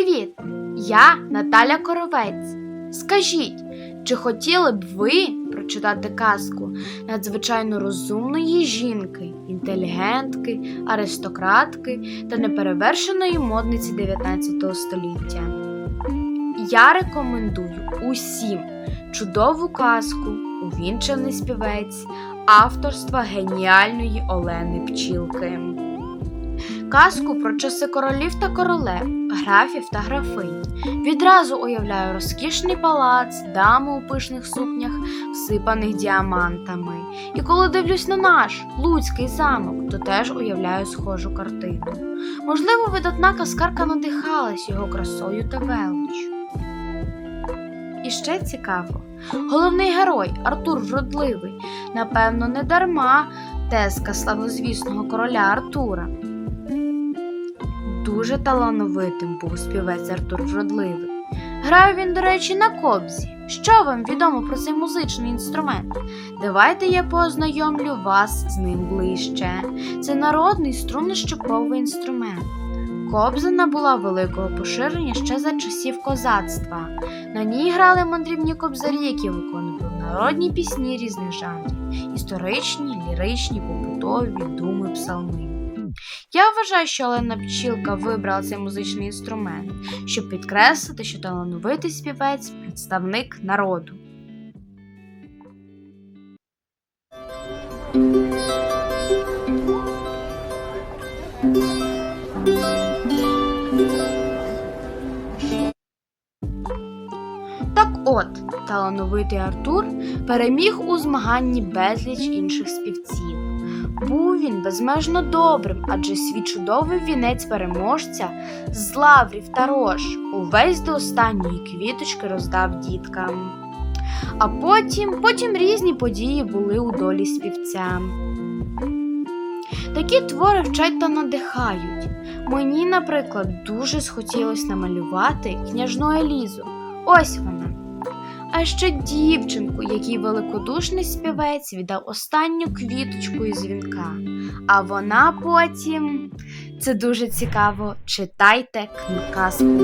Привіт! Я Наталя Коровець. Скажіть, чи хотіли б ви прочитати казку надзвичайно розумної жінки, інтелігентки, аристократки та неперевершеної модниці 19 століття? Я рекомендую усім чудову казку Увінчений співець авторства геніальної Олени Пчілки. Казку про часи королів та королев, графів та графинь. Відразу уявляю розкішний палац, дами у пишних сукнях, всипаних діамантами. І коли дивлюсь на наш Луцький замок, то теж уявляю схожу картину. Можливо, видатна казкарка надихалась його красою та величчю. І ще цікаво, головний герой Артур Вродливий, напевно, не дарма тезка славнозвісного короля Артура. Дуже талановитим був співець Артур Вродливий. Грає він, до речі, на кобзі. Що вам відомо про цей музичний інструмент? Давайте я познайомлю вас з ним ближче. Це народний струнно-щуповий інструмент. Кобза набула великого поширення ще за часів козацтва. На ній грали мандрівні кобзарі, які виконували народні пісні різних жанрів: історичні, ліричні, побутові, думи, псалми. Я вважаю, що Олена Пчілка вибрала цей музичний інструмент, щоб підкреслити, що талановитий співець представник народу. Так от, талановитий Артур переміг у змаганні безліч інших співців. Був він безмежно добрим, адже свій чудовий вінець переможця з лаврів та рож увесь до останньої квіточки роздав діткам. А потім, потім різні події були у долі співця. Такі твори вчать та надихають. Мені, наприклад, дуже схотілося намалювати княжну Елізу. Ось вона. А ще дівчинку, якій великодушний співець віддав останню квіточку із вінка. А вона потім. Це дуже цікаво. Читайте казку.